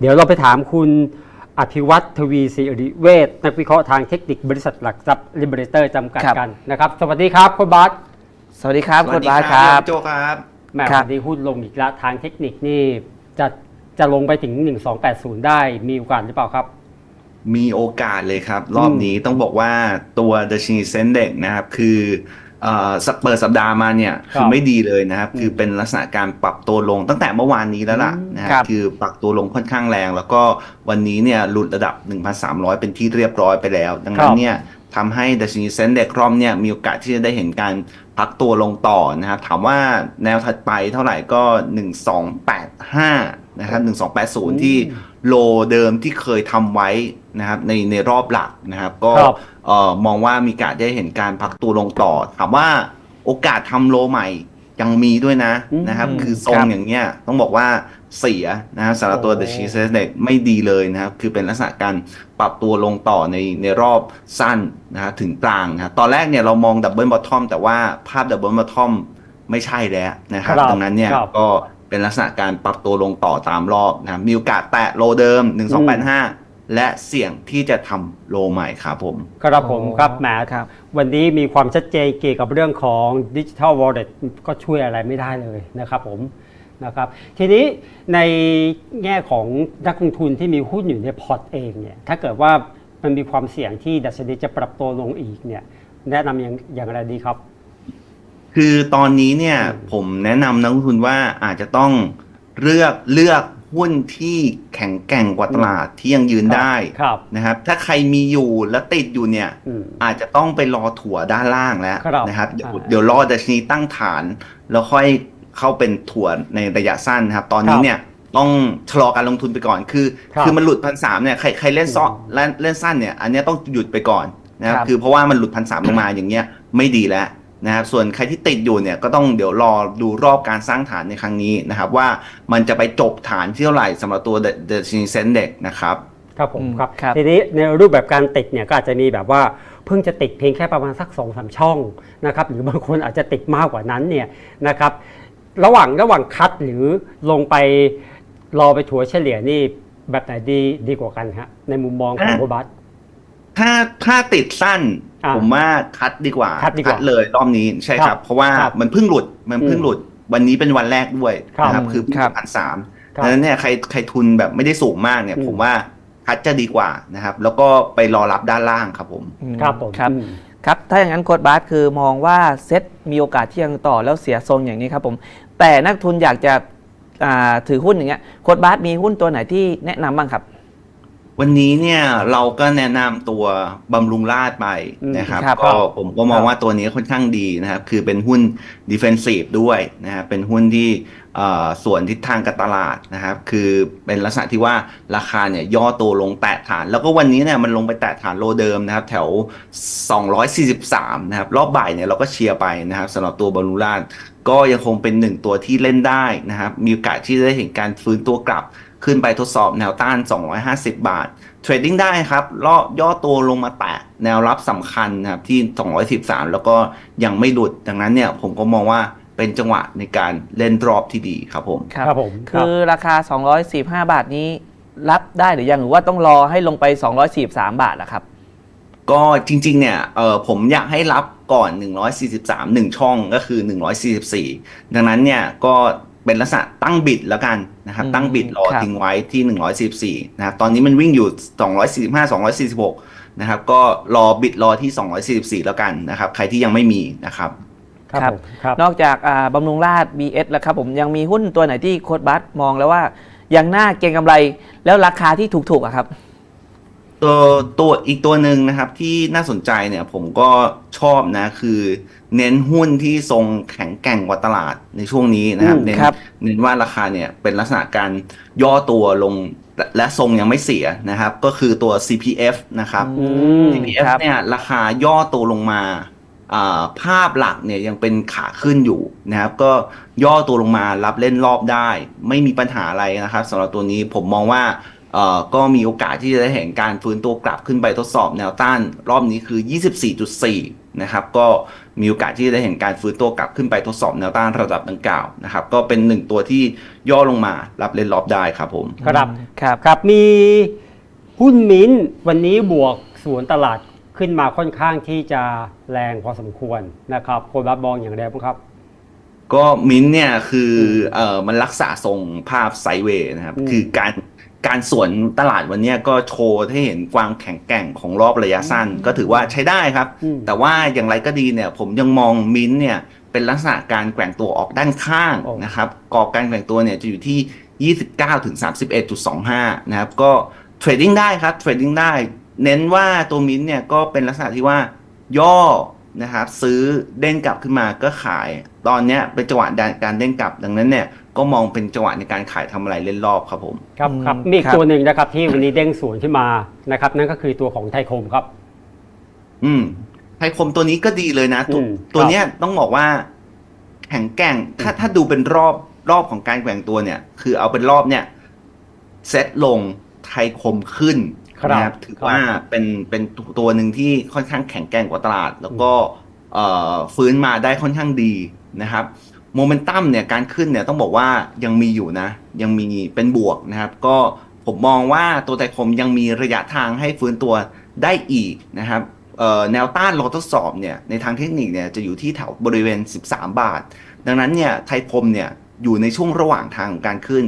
เดี๋ยวเราไปถามคุณอภิวัตทวีสิริเวชนักวิเคราะห์ทางเทคนิคบริษัทหลักทรัพย์ลิเบเรเตอร์จำกัดครับ กันนะครับ สวัสดีครับคุณบาสสวัสดีครับสคุวัสณดีบาสครับพี่โจครับ แหม่ครับ วันนี้หุ้นลงอีกแล้วทางเทคนิคนี่จะจะลงไปถึง 1280 ได้มีโอกาสหรือเปล่าครับ มีโอกาสเลยครับ รอบนี้ต้องบอกว่าตัวดัชนีเซนเด็กนะครับ คือเอ่อ สัปเปิดสัปดาห์มาเนี่ยครับคือไม่ดีเลยนะครับอืมคือเป็นลักษณะการปรับตัวลงตั้งแต่เมื่อวานนี้แล้วล่ะอืมนะคครัรับบคือปรับตัวลงค่อนข้างแรง แล้วก็วันนี้เนี่ยหลุดระดับ 1,300 เป็นที่เรียบร้อยไปแล้ว ดังนั้นเนี่ยทำให้ดัชนีเซนเด็กรอบเนี่ยมีโอกาสที่จะได้เห็นการพักตัวลงต่อนะครับถามว่าแนวถัดไปเท่าไหร่ก็ 1285 นะครับ 1280 ที่โลเดิมที่เคยทำไว้นะครับในในรอบหลักนะครับก็ครับ เอ่อมองว่ามีโอกาสได้เห็นการพักตัวลงต่อถามว่าโอกาสทำโลใหม่ยังมีด้วยนะอืมนะครับ คือทรคงรับอย่างเงี้ยต้องบอกว่าเสียนะครับสำหรับตัวโอ้ The Cheese Index ไม่ดีเลยนะครับ คือเป็นลักษณะการปรับตัวลงต่อในในรอบสั้นนะครับถึงกลางนะครับตอนแรกเนี่ยเรามองดับเบิลบอททอมแต่ว่าภาพดับเบิลบอททอมไม่ใช่แล้วนะครับครับดังนั้นเนี่ยครับก็เป็นลักษณะการปรับตัวลงต่อตามรอบนะครับมีโอกาสแตะโลเดิม 1285 และเสี่ยงที่จะทำโลใหม่ครับผม ครับผมครับแหมครับ วันนี้มีความชัดเจนเกี่ยวกับเรื่องของดิจิทัลวอลเล็ตก็ช่วยอะไรไม่ได้เลยนะครับผมนะครับทีนี้ในแง่ของนักลงทุนที่มีหุ้นอยู่ในพอร์ตเองเนี่ยถ้าเกิดว่ามันมีความเสี่ยงที่ดัชนีจะปรับตัวลงอีกเนี่ยแนะนำอย่างอย่างไรดีครับ คือตอนนี้เนี่ยอืมผมแนะนำนักลงทุนว่าอาจจะต้องเลือกเลือก หุ้นที่แข็งแกร่งกว่าตลาดที่ยังยืนได้ครับนะครับ ถ้าใครมีอยู่และติดอยู่เนี่ยอืมอาจจะต้องไปรอถั่วด้านล่างแล้วครับนะครับเดี๋ยวอ่าเดี๋ยวรอดัชนีตั้งฐาน แล้วค่อยเข้าเป็นถั่วในระยะสั้นนะครับ ตอนนี้ครับเนี่ยต้องชะลอการลงทุนไปก่อนคือครับคือมันหลุดพันสามเนี่ยใครใครเล่นซ้ออืมเล่นเล่นสั้นเนี่ย อันเนี้ยต้องหยุดไปก่อนนะครับครับคือเพราะว่ามันหลุดพันสามลงมาอย่างเงี้ยไม่ดีแล้ว นะครับส่วนใครที่ติดอยู่เนี่ยก็ต้องเดี๋ยวรอดูรอบการสร้างฐานในครั้งนี้นะครับว่ามันจะไปจบฐานที่เท่าไหร่สำหรับตัว The c h i n e s e n d e x นะครับครับผมอืมครับครับ ทีนี้ในรูปแบบการติดเนี่ยก็อาจจะมีแบบว่าเพิ่งจะติดเพียงแค่ประมาณสัก2อสช่องนะครับหรือบางคนอาจจะติดมากกว่านั้นเนี่ยนะครับระหว่างระหว่างคัดหรือลงไปรอไปถัวเฉลี่ยนี่แบบไหนดีดีกว่ากันฮะในมุมมองของอะโรบัสถ้าถ้าติดสั้นอะ ผมว่าคัดดีกว่าคัดดีกว่าเลยรอบนี้ใช่คครัรับบเพราะว่าครับมันเพิ่งหลุดมันเพิ่งอืมหลุด วันนี้เป็นวันแรกด้วยครับนะครับ คือครับพันสามครับดังนั้นเนี่ยใครใครทุนแบบไม่ได้สูงมากเนี่ยอืมผมว่าคัดจะดีกว่านะครับ แล้วก็ไปรอรับด้านล่างครับผมอืมครับผมครับอืมครับถ้าอย่างนั้นโค้ดบาสคือมองว่าเซ็ตมีโอกาสที่ยังต่อแล้วเสียทรงอย่างนี้ครับผม แต่นักทุนอยากจะอ่าถือหุ้นอย่างเงี้ยโค้ดบาสมีหุ้นตัวไหนที่แนะนำบ้างครับ วันนี้เนี่ยเราก็แนะนำตัวบำรุงราชไปนะครับครับก็ผมก็มองครับว่าตัวนี้ค่อนข้างดีนะครับ คือเป็นหุ้น defensive ด้วยนะครับเป็นหุ้นที่เอ่อส่วนทิศทางกับตลาดนะครับ คือเป็นลักษณะที่ว่าราคาเนี่ยย่อตัวลงแตะฐาน แล้วก็วันนี้เนี่ยมันลงไปแตะฐานโลเดิมนะครับ แถว 243 นะครับ รอบบ่ายเนี่ยเราก็เชียร์ไปนะครับสำหรับตัวบำรุงราชก็ยังคงเป็นหนึ่งตัวที่เล่นได้นะครับ มีโอกาสที่จะได้เห็นการฟื้นตัวกลับ ขึ้นไปทดสอบแนวต้าน 250 บาท เทรดดิ้งได้ครับล่อย่อตัวลงมาแตะแนวรับสำคัญนะครับที่ 213 แล้วก็ยังไม่หลุด ดังนั้นเนี่ยผมก็มองว่าเป็นจังหวะในการเล่นรอบที่ดีครับผม ครับผมคคืรับอราคา245บาทนี้รับได้หรือยังหรือว่าต้องรอให้ลงไป 243 บาทนะครับ ก็จริงๆ เนี่ยเออผมอยากให้รับก่อน 143 1 ช่องก็คือ 144 ดังนั้นเนี่ยก็ เป็นลักษณะตั้งบิดแล้วกันนะครับอืมตั้งบิดรอครับทิ้งไว้ที่ 144 นะครับ ตอนนี้มันวิ่งอยู่ 245 246 นะครับ ก็รอบิดรอที่ 244 แล้วกันนะครับ ใครที่ยังไม่มีนะครับครับครับผมครับนอกจากอ่าบำรุงราช BS แล้วครับผมยังมีหุ้นตัวไหนที่โค้ดบาสมองแล้วว่ายังน่าเก็งกำไรแล้วราคาที่ถูกๆอะครับ ตัวตัวอีกตัวหนึ่งนะครับที่น่าสนใจเนี่ยผมก็ชอบนะคือเน้นหุ้นที่ทรงแข็งแกร่งกว่าตลาดในช่วงนี้นะครับอืมเน้นครับเน้นว่าราคาเนี่ยเป็นลักษณะการย่อตัวลงและและทรงยังไม่เสียนะครับ ก็คือตัว CPF นะครับอืม CPF ครับเนี่ยราคาย่อตัวลงมาอ่าภาพหลักเนี่ยยังเป็นขาขึ้นอยู่นะครับ ก็ย่อตัวลงมารับเล่นรอบได้ ไม่มีปัญหาอะไรนะครับสำหรับตัวนี้ผมมองว่าเอ่อ ก็มีโอกาสที่จะได้เห็นการฟื้นตัวกลับขึ้นไปทดสอบแนวต้าน รอบนี้คือ 24.4 นะครับ ก็มีโอกาสที่จะได้เห็นการฟื้นตัวกลับขึ้นไปทดสอบแนวต้านระดับดังกล่าวนะครับ ก็เป็นหนึ่งตัวที่ย่อลงมารับเล่นรอบได้ครับผมครับครับครับมีหุ้นมิ้นท์วันนี้บวกสวนตลาดขึ้นมาค่อนข้างที่จะแรงพอสมควรนะครับโคนรับมองอย่างไรบ้างครับก็มิ้นท์เนี่ยคือเอ่อมันรักษาทรงภาพไซด์เวย์นะครับอืมคือการ การสวนตลาดวันเนี้ยก็โชว์ให้เห็นความแข็งแกร่งของรอบระยะสั้น ก็ถือว่าใช้ได้ครับอืมแต่ว่าอย่างไรก็ดีเนี่ย ผมยังมองมิ้นท์เนี่ยเป็นลักษณะการแกว่งตัวออกด้านข้างโอ้นะครับกรอบการแกว่งตัวเนี่ยจะอยู่ที่ 29ถึง31.25 นะครับ ก็เทรดดิ้งได้ครับเทรดดิ้งได้ เน้นว่าตัวมิ้นท์เนี่ยก็เป็นลักษณะที่ว่าย่อนะครับซื้อเด้งกลับขึ้นมาก็ขาย ตอนเนี้ยเป็นจังหวะการเด้งกลับดังนั้นเนี่ย ก็มองเป็นจังหวะในการขายทำอะไรเล่นรอบครับผมครับอืมครับมีอีกครับตัวหนึ่งนะครับที่วันนี้เด้งสวนขึ้นมานะครับ นั่นก็คือตัวของไทยคมครับ อืม ไทยคมตัวนี้ก็ดีเลยนะ ตัวอืมตัวครับเนี้ยต้องบอกว่า แข็งแกร่งถ้าถ้าดูเป็นรอบรอบของการแกว่งตัวเนี่ย คือเอาเป็นรอบเนี่ยเซตลงไทยคมขึ้นครับนะครับถือครับว่าเป็นเป็นตัวหนึ่งที่ค่อนข้างแข็งแกร่งกว่าตลาด แล้วก็เอ่อฟื้นมาได้ค่อนข้างดีนะครับ โมเมนตัมเนี่ยการขึ้นเนี่ยต้องบอกว่ายังมีอยู่นะ ยังมีเป็นบวกนะครับ ก็ผมมองว่าตัวไทยคมยังมีระยะทางให้ฟื้นตัวได้อีกนะครับเอ่อแนวต้านรอทดสอบเนี่ยในทางเทคนิคเนี่ยจะอยู่ที่แถวบริเวณ 13 บาท ดังนั้นเนี่ยไทยคมเนี่ยอยู่ในช่วงระหว่างทางของการขึ้น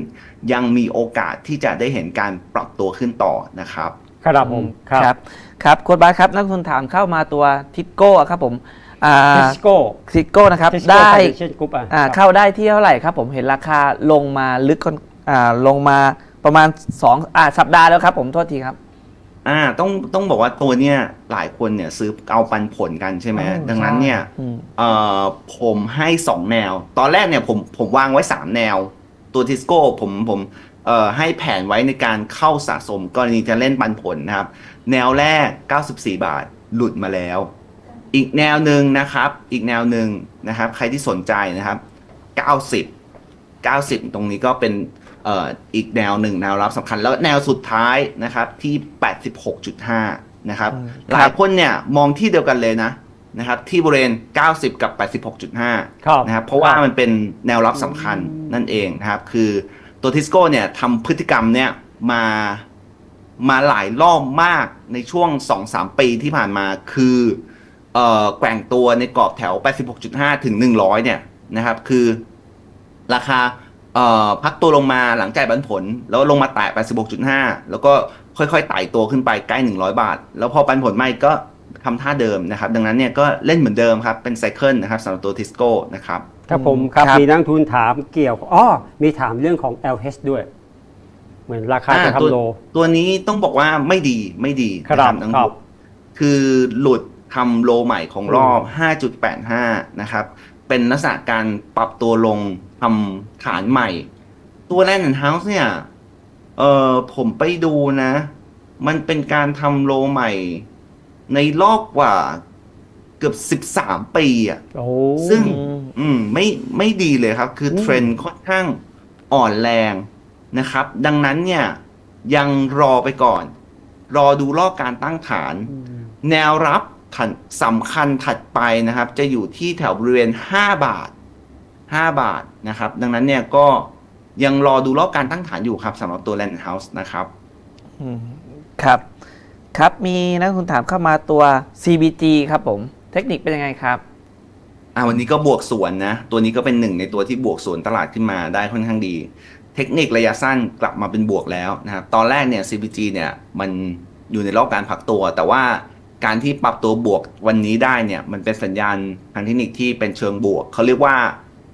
ยังมีโอกาสที่จะได้เห็นการปรับตัวขึ้นต่อนะครับ ครับผมครับครับครับโค้ดบาสครับนักลงทุนถามเข้ามาตัวทิปโก้ครับผมอ่า ทิสโก้ทิปโก้นะครับทิสโก้ได้เช่นกรุ๊ปอะอ่าครับเข้าได้ที่เท่าไหร่ครับ ผมเห็นราคาลงมาลึกค่อนอ่าลงมาประมาณ2อ่าสัปดาห์แล้วครับ ผมโทษทีครับ อ่าต้องต้องบอกว่าตัวเนี้ยหลายคนเนี่ยซื้อเอาปันผลกันใช่ไหมอืม ดังนั้นเนี่ยอืมเอ่อผมให้ 2 แนว ตอนแรกเนี่ยผมผมวางไว้ 3 แนว ตัวทิสโก้ผมผมเอ่อให้แผนไว้ในการเข้าสะสมกรณีจะเล่นปันผลนะครับ แนวแรก 94 บาทหลุดมาแล้ว อีกแนวหนึ่งนะครับ อีกแนวหนึ่งนะครับ ใครที่สนใจนะครับ 90 90 ตรงนี้ก็เป็นเอ่ออีกแนวหนึ่งแนวรับสำคัญ แล้วแนวสุดท้ายนะครับที่ 86.5 นะครับอืมหลายคนเนี่ยมองที่เดียวกันเลยนะนะครับ ที่บริเวณ 90 กับ 86.5ครับนะครับ เพราะว่ามันเป็นแนวรับสำคัญนั่นเองนะครับ คือตัวทิสโก้เนี่ยทำพฤติกรรมเนี่ยมามาหลายรอบมากในช่วง 2-3 ปีที่ผ่านมาคือเอ่อ แกว่งตัวในกรอบแถว 86.5 ถึง 100 เนี่ยนะครับ คือราคาเอ่อพักตัวลงมาหลังจ่ายปันผล แล้วลงมาแตะ86.5 แล้วก็ค่อยๆไต่ตัวขึ้นไปใกล้ 100 บาท แล้วพอปันผลไม่ก็ทำท่าเดิมนะครับ ดังนั้นเนี่ยก็เล่นเหมือนเดิมครับ เป็นไซเคิลนะครับสำหรับตัวทิสโก้นะครับครับผมครับครับมีนักลงทุนถามเกี่ยวอ๋อมีถามเรื่องของ LH ด้วยเหมือนราคาจะอ่าตัวทำโล ตัวนี้ต้องบอกว่าไม่ดีไม่ดีครับนะน้องครับบุ๊คคือหลุด ทำโลใหม่ของรอบ 5.85 นะครับ เป็นลักษณะการปรับตัวลงทำฐานใหม่ ตัวแลนด์เฮาส์เนี่ย เออผมไปดูนะ มันเป็นการทำโลใหม่ ในรอบกว่าเกือบ 13 ปีอะโอ้ซึ่งอืมอืม ไม่ ไม่ดีเลยครับ คืออมเทรนด์ค่อนข้างอ่อนแรงนะครับ ดังนั้นเนี่ย ยังรอไปก่อน รอดูรอบการตั้งฐาน แนวรับถัด สำคัญถัดไปนะครับ จะอยู่ที่แถวบริเวณ 5 บาท 5 บาทนะครับ ดังนั้นเนี่ยก็ยังรอดูรอบการตั้งฐานอยู่ครับสำหรับตัว Land House นะครับอืมครับ ครับมีนักลงทุนถามเข้ามาตัว CBG ครับผม เทคนิคเป็นยังไงครับอ่าวันนี้ก็บวกสวนนะ ตัวนี้ก็เป็นหนึ่งในตัวที่บวกสวนตลาดขึ้นมาได้ค่อนข้างดี เทคนิคระยะสั้นกลับมาเป็นบวกแล้วนะครับ ตอนแรกเนี่ย CPG เนี่ยมันอยู่ในรอบการพักตัว แต่ว่า การที่ปรับตัวบวกวันนี้ได้เนี่ยมันเป็นสัญญาณทางเทคนิคที่เป็นเชิงบวก เขาเรียกว่า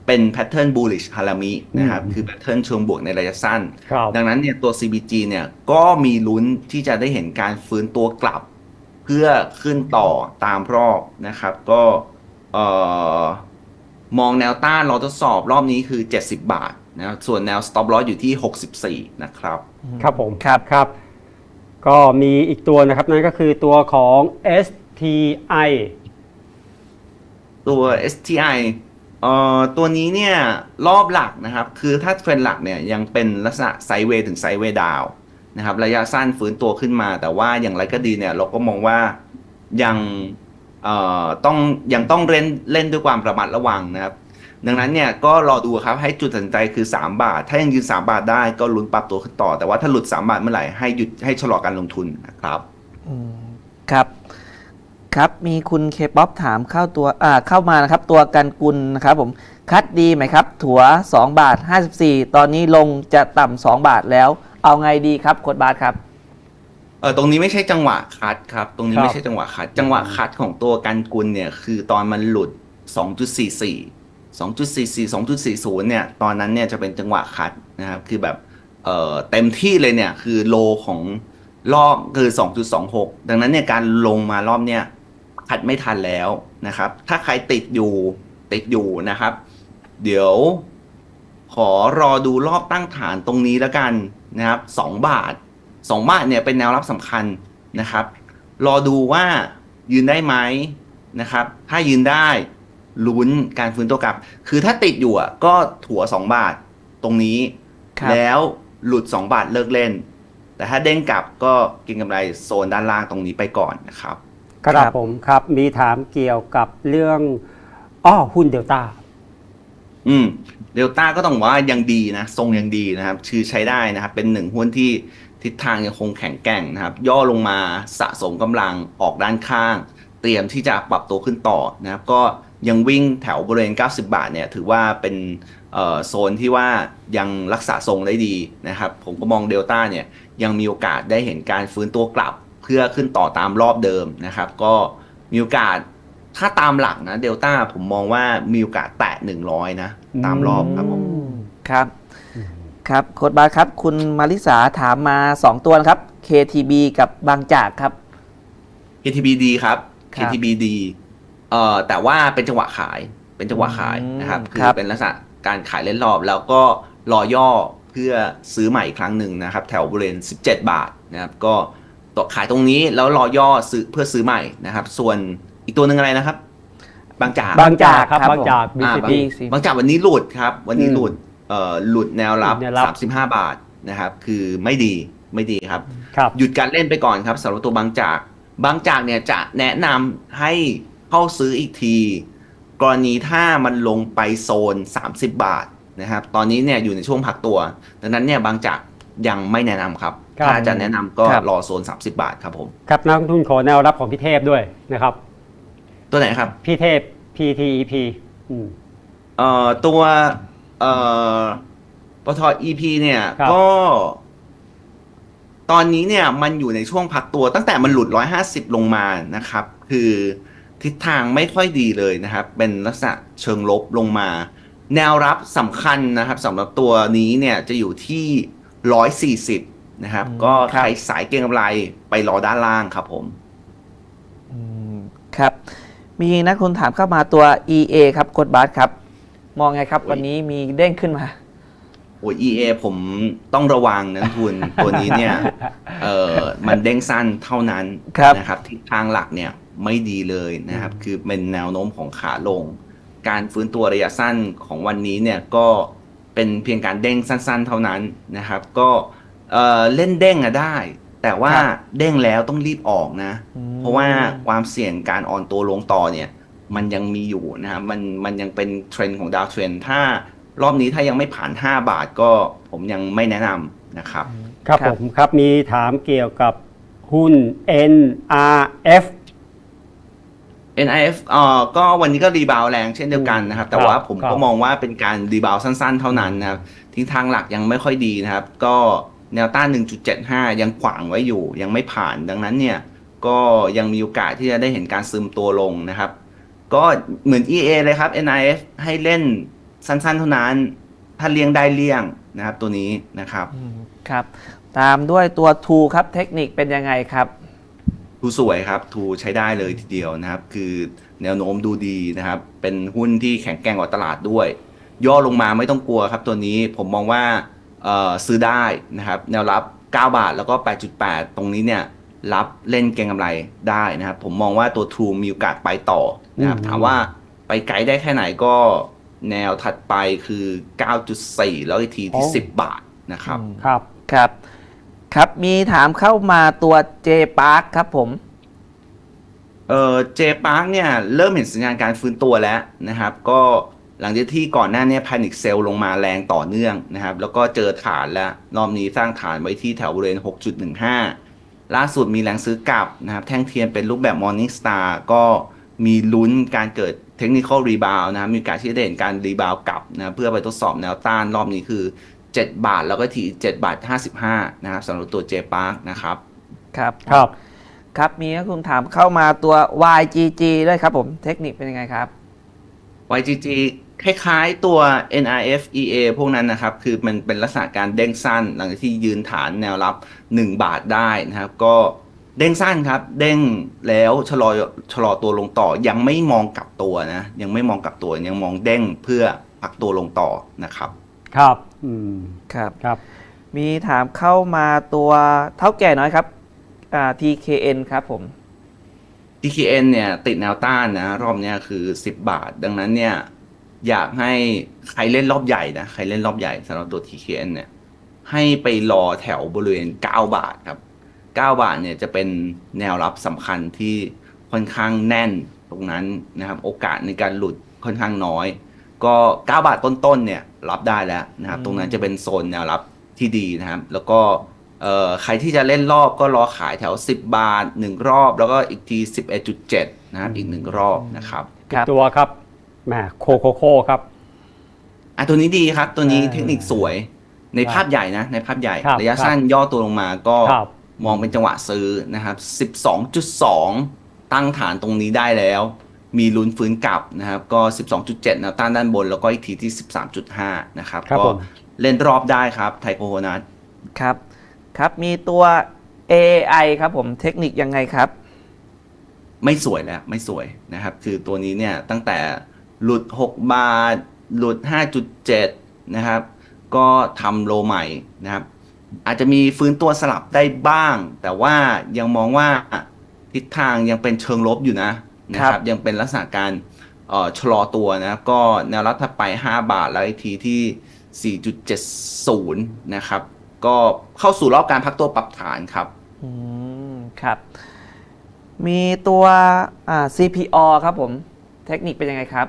เป็น pattern bullish harami นะครับ คือ pattern เชิงบวกในระยะสั้นครับดังนั้นเนี่ยตัว CBG เนี่ยก็มีลุ้นที่จะได้เห็นการฟื้นตัวกลับ เพื่อขึ้นต่อตามรอบนะครับ ก็เอ่อมองแนวต้านเราทดสอบรอบนี้คือ 70 บาทนะครับส่วนแนว stop loss อยู่ที่ 64 นะครับ ครับผมครับครับ ก็มีอีกตัวนะครับนั่นก็คือตัวของ STI ตัว STI เอ่อตัวนี้เนี่ยรอบหลักนะครับ คือถ้าเทรนหลักเนี่ยยังเป็นลักษณะไซด์เวย์ถึงไซด์เวย์ดาวนะครับ ระยะสั้นฟื้นตัวขึ้นมา แต่ว่าอย่างไรก็ดีเนี่ย เราก็มองว่ายังเอ่อต้องยังต้องเล่นเล่นด้วยความระมัดระวังนะครับ ดังนั้นเนี่ยก็รอดูครับให้จุดตัดสินใจคือ 3 บาท ถ้ายังยืน 3 บาทได้ก็ลุ้นปรับตัวขึ้นต่อ แต่ว่าถ้าหลุด 3 บาทเมื่อไหร่ให้หยุดให้ชะลอการลงทุนนะครับอืมครับครับมีคุณเคป๊อปถามเข้าตัวอ่าเข้ามานะครับ ตัวกันกุลนะครับผมคัดดีไหมครับ ถัว2 บาท 54 ตอนนี้ลงจะต่ำ2บาทแล้ว เอาไงดีครับโค้ดบาสครับเออตรงนี้ไม่ใช่จังหวะคัดครับ ตรงนี้ครับไม่ใช่จังหวะคัด จังหวะคัดของตัวกันกุลเนี่ย คือตอนมันหลุด 2.44 2.44 2.40 เนี่ย ตอนนั้นเนี่ยจะเป็นจังหวะคัดนะครับ คือแบบเอ่อเต็มที่เลยเนี่ยคือโลของรอบคือ 2.26 ดังนั้นเนี่ยการลงมารอบเนี่ยคัดไม่ทันแล้วนะครับ ถ้าใครติดอยู่ติดอยู่นะครับ เดี๋ยวขอรอดูรอบตั้งฐานตรงนี้แล้วกันนะครับสองบาทสองบาทเนี่ยเป็นแนวรับสำคัญนะครับ รอดูว่ายืนได้ไหมนะครับ ถ้ายืนได้ ลุ้นการฟื้นตัวกลับ คือถ้าติดอยู่อะก็ถัวสองบาทตรงนี้ครับแล้วหลุดสองบาทเลิกเล่น แต่ถ้าเด้งกลับก็เกินกำไรโซนด้านล่างตรงนี้ไปก่อนนะครับครับ ครับผมครับมีถามเกี่ยวกับเรื่องอ้อหุ้นเดลต้าอืมเดลต้าก็ต้องบอกว่ายังดีนะ ทรงยังดีนะครับ ชื่อใช้ได้นะครับ เป็นหนึ่งหุ้นที่ทิศทางยังคงแข็งแกร่งนะครับ ย่อลงมาสะสมกำลังออกด้านข้าง เตรียมที่จะปรับตัวขึ้นต่อนะครับ ก็ ยังวิ่งแถวบริเวณ 90 บาทเนี่ยถือว่าเป็นเอ่อโซนที่ว่ายังรักษาทรงได้ดีนะครับ ผมก็มองเดลต้าเนี่ยยังมีโอกาสได้เห็นการฟื้นตัวกลับ เพื่อขึ้นต่อตามรอบเดิมนะครับ ก็มีโอกาสถ้าตามหลักนะเดลต้าผมมองว่ามีโอกาสแตะ 100 นะ ตามรอบครับผมครับครับโค้ดบาสครับ คุณมาริสาถามมา 2 ตัวนะครับ KTB กับบางจากครับ KTB ดีครับครับ KTB ดีเอ่อแต่ว่าเป็นจังหวะขายเป็นจังหวะขายอืมนะครับ คืครัอบเป็นลักษณะการขายเล่นรอบ แล้วก็รอย่อเพื่อซื้อใหม่อีกครั้งหนึ่งนะครับ แถวบริเวณ 17 บาทนะครับ ก็ต่อขายตรงนี้แล้วรอย่อซื้อเพื่อซื้อใหม่นะครับ ส่วนอีกตัวหนึ่งอะไรนะครับ บางจากบางจากครับครับบางจากอ่า BCP บางบางจากวันนี้หลุดครับ วันนี้อืมหลุดเอ่อหลุดแนวรับหลุดแนวรับ35บาทนะครับ คือไม่ดีไม่ดีครับครับ หยุดการเล่นไปก่อนครับสำหรับตัวบางจากบางจากเนี่ยจะแนะนำให้ เข้าซื้ออีกที กรณีถ้ามันลงไปโซน 30 บาทนะครับ ตอนนี้เนี่ยอยู่ในช่วงพักตัว ดังนั้นเนี่ยบางจากยังไม่แนะนำครับครับ ถ้าจะแนะนำก็ครับรอโซน 30 บาทครับผม ครับนักลงทุนขอแนวรับของพี่เทพด้วยนะครับ ตัวไหนครับ พี่เทพ PTEP อืมเอ่อตัวเอ่อปท EP เนี่ยครับก็ ตอนนี้เนี่ยมันอยู่ในช่วงพักตัวตั้งแต่มันหลุด 150 ลงมานะครับ คือ ทิศทางไม่ค่อยดีเลยนะครับ เป็นลักษณะเชิงลบลงมา แนวรับสำคัญนะครับสำหรับตัวนี้เนี่ยจะอยู่ที่ 140 นะครับอืมก็ครับใครสายเก็งกำไรไปรอด้านล่างครับผมอืมครับ มีนักคุณถามเข้ามาตัว EA ครับโค้ดบาสครับ มองไงครับ วันนี้มีเด้งขึ้นมาโอ้ย EA ผมต้องระวังนะทุนตัวนี้เนี่ยเออมันเด้งสั้นเท่านั้นครับนะครับทิศทางหลักเนี่ย ไม่ดีเลยนะครับ คือเป็นแนวโน้มของขาลง การฟื้นตัวระยะสั้นของวันนี้เนี่ยก็เป็นเพียงการเด้งสั้น ๆ เท่านั้นนะครับ ก็เออเล่นเด้งอะได้ แต่ว่าครับเด้งแล้วต้องรีบออกนะอืมเพราะว่าความเสี่ยงการอ่อนตัวลงต่อเนี่ยมันยังมีอยู่นะครับมันมันยังเป็นเทรนด์ของดาวเทรนถ้ารอบนี้ถ้ายังไม่ผ่าน 5 บาทก็ผมยังไม่แนะนำนะครับ ครับครับผมครับมีถามเกี่ยวกับหุ้น NRF NIF เอ่อก็วันนี้ก็รีบาวด์แรงเช่นเดียวกันนะครับ แต่ครับว่าผมครับก็มองว่าเป็นการรีบาวด์สั้นๆ เท่านั้นนะครับทิศทางหลักยังไม่ค่อยดีนะครับ ก็แนวต้าน 1.75 ยังขวางไว้อยู่ ยังไม่ผ่านดังนั้นเนี่ยก็ยังมีโอกาสที่จะได้เห็นการซึมตัวลงนะครับ ก็เหมือน EA เลยครับ NIF ให้เล่นสั้นๆ เท่านั้น ถ้าเลี่ยงได้เลี่ยงนะครับตัวนี้นะครับอืมครับ ตามด้วยตัวทูครับเทคนิคเป็นยังไงครับ ทูสวยครับทูใช้ได้เลยทีเดียวนะครับ คือแนวโน้มดูดีนะครับ เป็นหุ้นที่แข็งแกร่งกว่าตลาดด้วย ย่อลงมาไม่ต้องกลัวครับ ตัวนี้ผมมองว่าเอ่อซื้อได้นะครับ แนวรับ 9 บาทแล้วก็ 8.8 ตรงนี้เนี่ยรับเล่นเก็งกำไรได้นะครับ ผมมองว่าตัว True มีโอกาสไปต่อนะครับอืมถามว่าไปไกลได้แค่ไหนก็แนวถัดไปคือ 9.4 แล้วอีกทีที่ 10 บาทนะครับอืมครับ ครับ ครับมีถามเข้ามาตัว J Park ครับผม เออเจปาร์กเนี่ยเริ่มเห็นสัญญาณการฟื้นตัวแล้วนะครับ ก็หลังจากที่ก่อนหน้านี้พานิคเซลลงมาแรงต่อเนื่องนะครับ แล้วก็เจอฐานแล้วรอบนี้สร้างฐานไว้ที่แถวบริเวณ 6.15 ล่าสุดมีแรงซื้อกลับนะครับ แท่งเทียนเป็นรูปแบบ Morning Star ก็มีลุ้นการเกิดเทคนิคอลรีบาวนะครับมีการที่จะเห็นการรีบาวกลับนะเพื่อไปทดสอบแนวต้านรอบนี้คือ 7 บาท แล้วก็ที7บาท 55 นะครับสำหรับตัวเจปาร์กนะครับ ครับ ครับ ครับ มีนักลงทุนถามเข้ามาตัว YGG ด้วยครับผม เทคนิคเป็นยังไงครับ YGG คล้ายๆตัว NRF EA พวกนั้นนะครับ คือมันเป็นลักษณะการเด้งสั้น หลังจากที่ยืนฐานแนวรับ 1 บาทได้นะครับ ก็เด้งสั้นครับ เด้งแล้วชะลอชะลอตัวลงต่อ ยังไม่มองกลับตัวนะ ยังไม่มองกลับตัว ยังมองเด้งเพื่อพักตัวลงต่อนะครับ ครับ อืมครับ ครับ มีถามเข้ามาตัวเท่าแก่น้อยครับอ่า TKN ครับผม TKN เนี่ยติดแนวต้านนะ รอบเนี้ยคือ 10 บาท ดังนั้นเนี่ยอยากให้ใครเล่นรอบใหญ่นะ ใครเล่นรอบใหญ่สำหรับตัว TKN เนี่ย ให้ไปรอแถวบริเวณ 9 บาทครับ 9 บาทเนี่ยจะเป็นแนวรับสำคัญที่ค่อนข้างแน่นตรงนั้นนะครับ โอกาสในการหลุดค่อนข้างน้อย ก็ 9 บาทต้นๆเนี่ย รับได้แล้วนะครับอืมตรงนั้นจะเป็นโซนแนวรับที่ดีนะครับ แล้วก็เอ่อใครที่จะเล่นรอบก็รอขายแถว 10 บาท 1 รอบ แล้วก็อีกที 11.7 นะครับอีก 1 รอบนะครับครับตัวครับแหมโคโคโคครับอะตัวนี้ดีครับ ตัวนี้อ่าเทคนิคสวยในครับภาพใหญ่นะ ในภาพใหญ่ครับระยะครับสั้นย่อตัวลงมาก็ครับมองเป็นจังหวะซื้อนะครับ 12.2 ตั้งฐานตรงนี้ได้แล้ว มีลุ้นฟื้นกลับนะครับก็ 12.7แนวต้านด้านบน แล้วก็อีกทีที่ 13.5 นะครับครับก็ผมเล่นรอบได้ครับ ไทโคโฮนัทครับ ครับมีตัว AI ครับผมเทคนิคยังไงครับ ไม่สวยแล้ว ไม่สวยนะครับ คือตัวนี้เนี่ยตั้งแต่หลุด 6 บาท หลุด 5.7 นะครับ ก็ทำโลใหม่นะครับ อาจจะมีฟื้นตัวสลับได้บ้าง แต่ว่ายังมองว่าทิศทางยังเป็นเชิงลบอยู่นะ นะคครัรับบยังเป็นลักษณะการเอ่อชะลอตัวนะครับก็แนวรับถัดไป 5 บาทแล้วอีกทีที่ 4.70 นะครับ ก็เข้าสู่รอบการพักตัวปรับฐานครับอืมครับ มีตัวอ่า CPO ครับผม เทคนิคเป็นยังไงครับ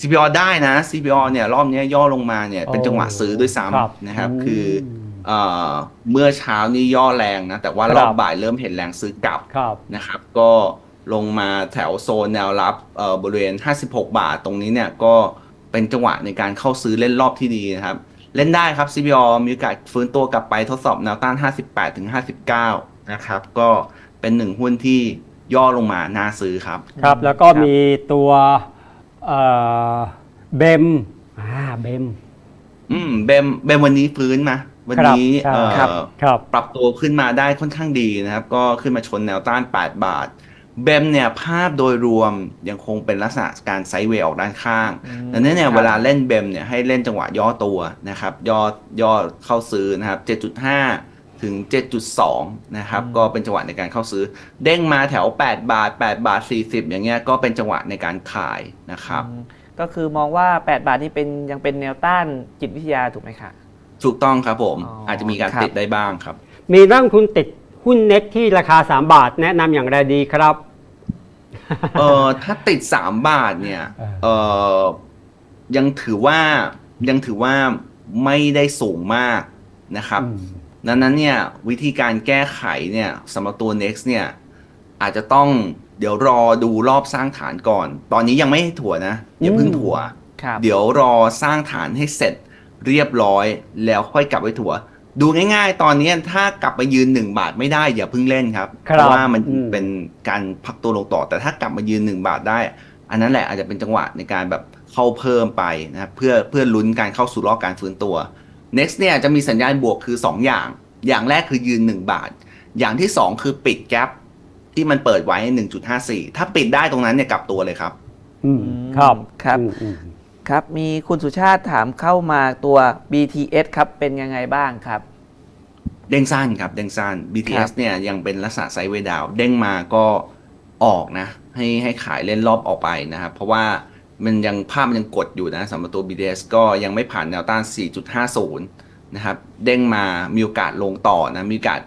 CPO ได้นะ CPO เนี่ยรอบเนี้ยย่อลงมาเนี่ยเป็นจังหวะซื้อด้วยครับซ้ำนะครับอืมคือเอ่อเมื่อเช้านี่ย่อแรงนะ แต่ว่าครับรอบบ่ายเริ่มเห็นแรงซื้อกลับครับนะครับ ก็ ลงมาแถวโซนแนวรับเอ่อบริเวณ 56 บาทตรงนี้เนี่ยก็เป็นจังหวะในการเข้าซื้อเล่นรอบที่ดีนะครับ เล่นได้ครับ CPO มีโอกาสฟื้นตัวกลับไปทดสอบแนวต้าน 58ถึง59 นะครับ ก็เป็นหนึ่งหุ้นที่ย่อลงมาน่าซื้อครับ ครับแล้วก็ครับมีตัวเอ่อเบมอ่าเบมอืมเบมเบมวันนี้ฟื้นมาวันนี้ครับเอ่อครับครับปรับตัวขึ้นมาได้ค่อนข้างดีนะครับ ก็ขึ้นมาชนแนวต้าน 8 บาท เบมเนี่ยภาพโดยรวมยังคงเป็นลักษณะการไซด์เวย์ออกด้านข้างอืมดังนั้นเนี่ยครับเวลาเล่นเบมเนี่ยให้เล่นจังหวะย่อตัวนะครับ ย่อย่อเข้าซื้อนะครับ 7.5 ถึง 7.2 นะครับ ก็เป็นจังหวะในการเข้าซื้อ เด้งมาแถว 8 บาท 8 บาท 40 อย่างเงี้ยก็เป็นจังหวะในการขายนะครับอืมก็คือมองว่า 8 บาทนี่เป็นยังเป็นแนวต้านจิตวิทยาถูกไหมคะถูกต้องครับผมอ๋อออาจจะมีการครับติดได้บ้างครับ มีนักลงทุนติด หุ้นเน็ตที่ราคา 3 บาทแนะนำอย่างไรดีครับ เออถ้าติดสามบาทเนี่ย เออเออยังถือว่ายังถือว่าไม่ได้สูงมากนะครับอืมดังนั้นเนี่ยวิธีการแก้ไขเนี่ยสำหรับตัว next เนี่ยอาจจะต้องเดี๋ยวรอดูรอบสร้างฐานก่อน ตอนนี้ยังไม่ให้ถั่วนะ อย่าเพิ่งถั่วครับเดี๋ยวรอสร้างฐานให้เสร็จเรียบร้อยแล้วค่อยกลับไปถั่ว ดูง่าย ๆ ตอนนี้ถ้ากลับมายืนหนึ่งบาทไม่ได้อย่าเพิ่งเล่นครับครับเพราะว่ามันอืมเป็นการพักตัวลงต่อ แต่ถ้ากลับมายืนหนึ่งบาทได้ อันนั้นแหละอาจจะเป็นจังหวะในการแบบเข้าเพิ่มไปนะครับเพื่อเพื่อลุ้นการเข้าสู่รอบการฟื้นตัว next เนี่ยจะมีสัญญาณบวกคือ 2 อย่าง อย่างแรกคือยืน 1 บาท อย่างที่ 2 คือปิดแกลบที่มันเปิดไว้ 1.54 ถ้าปิดได้ตรงนั้นเนี่ยกลับตัวเลยครับอืมครับครับอืมอืม ครับ มีคุณสุชาติถามเข้ามาตัว BTS ครับ เป็นยังไงบ้างครับ เด้งสั้นครับ เด้งสั้นครั BTS บเนี่ยยังเป็นลักษณะไซด์เวย์ดาว เด้งมาก็ออกนะ ให้ให้ขายเล่นรอบออกไปนะครับ เพราะว่ามันยังภาพมันยังกดอยู่นะสำหรับตัว BTS ก็ยังไม่ผ่านแนวต้าน 4.50 นะครับ เด้งมามีโอกาสลงต่อนะ มีโอกาส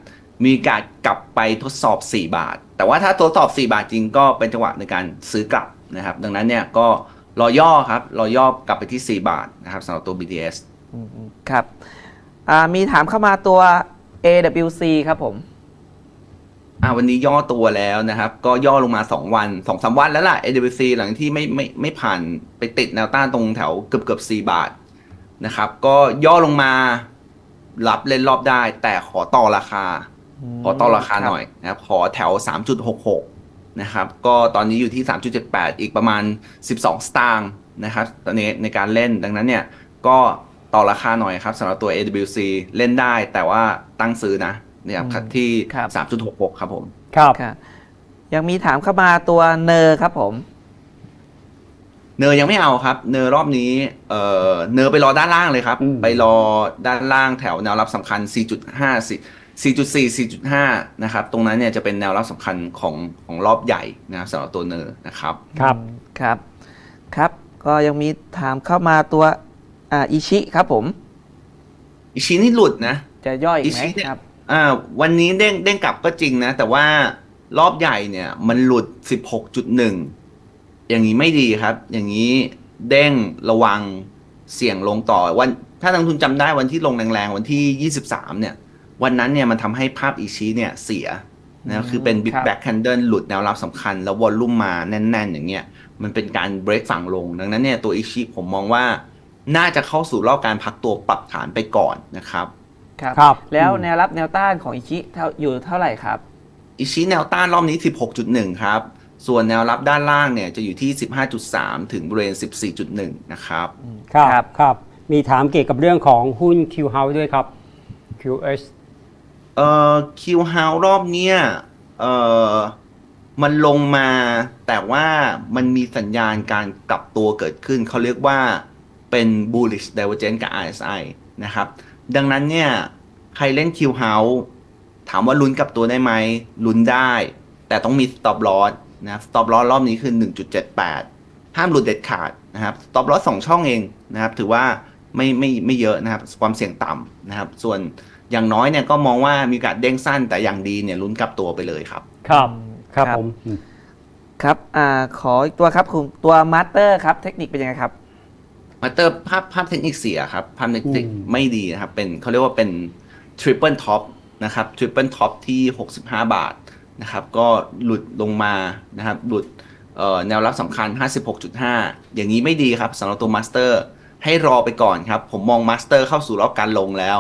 มีโอกาสกลับไปทดสอบ 4 บาท แต่ว่าถ้าทดสอบ 4 บาทจริงก็เป็นจังหวะในการซื้อกลับนะครับ ดังนั้นเนี่ยก็ รอย่อครับรอย่อกลับไปที่ 4 บาทนะครับสำหรับตัว BTS อืมครับอ่ามีถามเข้ามาตัว AWC ครับผม อ่าวันนี้ย่อตัวแล้วนะครับ ก็ย่อลงมา 2 วัน2อสวันแล้วล่ะ AWC หลังที่ไม่ไม่ไม่ผ่านไปติดแนวต้านตรงแถวเกือบเกือบ4บาทนะครับ ก็ย่อลงมารับเล่นรอบได้ แต่ขอต่อราคา ขอต่อราคาหน่อยนะครับ ขอแถว 3.66 นะครับก็ตอนนี้อยู่ที่ 3.78 อีกประมาณ 12 สตางค์นะครับตอนนี้ในการเล่นดังนั้นเนี่ยก็ต่อราคาหน่อยครับสำหรับตัว AWC เล่นได้แต่ว่าตั้งซื้อนะเนี่ยครับที่ครับ3.66 ครับผมครับครับ ยังมีถามเข้ามาตัวเนอร์ครับผม เนอยังไม่เอาครับ เนอรอบนี้เอ่อเนอไปรอด้านล่างเลยครับอืมไปรอด้านล่างแถวแนวรับสำคัญ 4.5 4.4 4.5 นะครับ ตรงนั้นเนี่ยจะเป็นแนวรับสำคัญของของรอบใหญ่นะครับสำหรับตัวเนอนะครับ ครับ ครับ ครับ ก็ยังมีถามเข้ามาตัวอ่าอิชิครับผมอีชีนี่หลุดนะ จะย่อยอีกไหมอิชิเนี่ยครับอ่าวันนี้เด้งเด้งกลับก็จริงนะ แต่ว่ารอบใหญ่เนี่ยมันหลุด 16.1 อย่างนี้ไม่ดีครับ อย่างนี้เด้งระวังเสี่ยงลงต่อวัน ถ้านักลงทุนจำได้วันที่ลงแรงๆ วันที่ 23 เนี่ย วันนั้นเนี่ยมันทำให้ภาพอีชีเนี่ยเสียอืนะมคือเป็น Big ครับ Back Candle หลุดแนวรับสำคัญ แล้ววอลลุ่มมาแน่น ๆ อย่างเงี้ยมันเป็นการ break ฝั่งลง ดังนั้นเนี่ยตัวอีชีผมมองว่าน่าจะเข้าสู่รอบการพักตัวปรับฐานไปก่อนนะครับครับครับแล้วอืมแนวรับแนวต้านของอิชิเท่าอยู่เท่าไหร่ครับ อิชิแนวต้านรอบนี้ 16.1 ครับ ส่วนแนวรับด้านล่างเนี่ยจะอยู่ที่ 15.3 ถึงบริเวณ 14.1 นะครับ ครับครับครับมีถามเกี่ยวกับเรื่องของหุ้น Q House ด้วยครับ QH เอ่อคิวเฮารอบเนี้ยเอ่อมันลงมา แต่ว่ามันมีสัญญาณการกลับตัวเกิดขึ้น เขาเรียกว่าเป็น bullish divergence กับ RSI นะครับ ดังนั้นเนี่ย ใครเล่น Q House ถามว่าลุ้นกลับตัวได้ไหมลุ้นได้ แต่ต้องมี stop loss นะ stop loss รอบนี้คือ 1.78 ห้ามหลุดเด็ดขาดนะครับ stop loss สองช่องเองนะครับ ถือว่าไม่ไม่ไม่เยอะนะครับ ความเสี่ยงต่ำนะครับ ส่วน อย่างน้อยเนี่ยก็มองว่ามีโอกาสเด้งสั้นแต่อย่างดีเนี่ยลุ้นกลับตัวไปเลยครับ ครับครับครับผมอืมครับอ่าขออีกตัวครับคุณตัวมาสเตอร์ครับ เทคนิคเป็นยังไงครับมาเตอร์ภาพภาพเทคนิคเสียครับ ภาพเทคนิคไม่ดีนะครับ เป็นเขาเรียกว่าเป็น Triple Top นะครับ Triple Top ที่ 65 บาทนะครับ ก็หลุดลงมานะครับ หลุดเอ่อแนวรับสำคัญ 56.5 อย่างนี้ไม่ดีครับสำหรับตัวมาสเตอร์ให้รอไปก่อนครับ ผมมองมาสเตอร์เข้าสู่รอบการลงแล้ว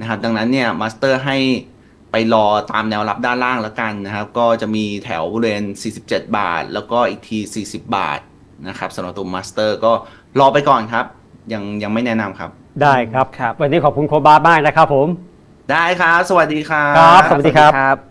นะครับ ดังนั้นเนี่ยมาสเตอร์ให้ไปรอตามแนวรับด้านล่างแล้วกันนะครับ ก็จะมีแถวบริเวณ 47 บาท แล้วก็อีกที 40 บาทนะครับสำหรับตัวมาสเตอร์ก็รอไปก่อนครับ ยังยังไม่แนะนำครับ ได้ครับ ครับ วันนี้ขอบคุณโคบาสมากนะครับผม ได้ครับ สวัสดีครับ ครับ สวัสดีครับครับ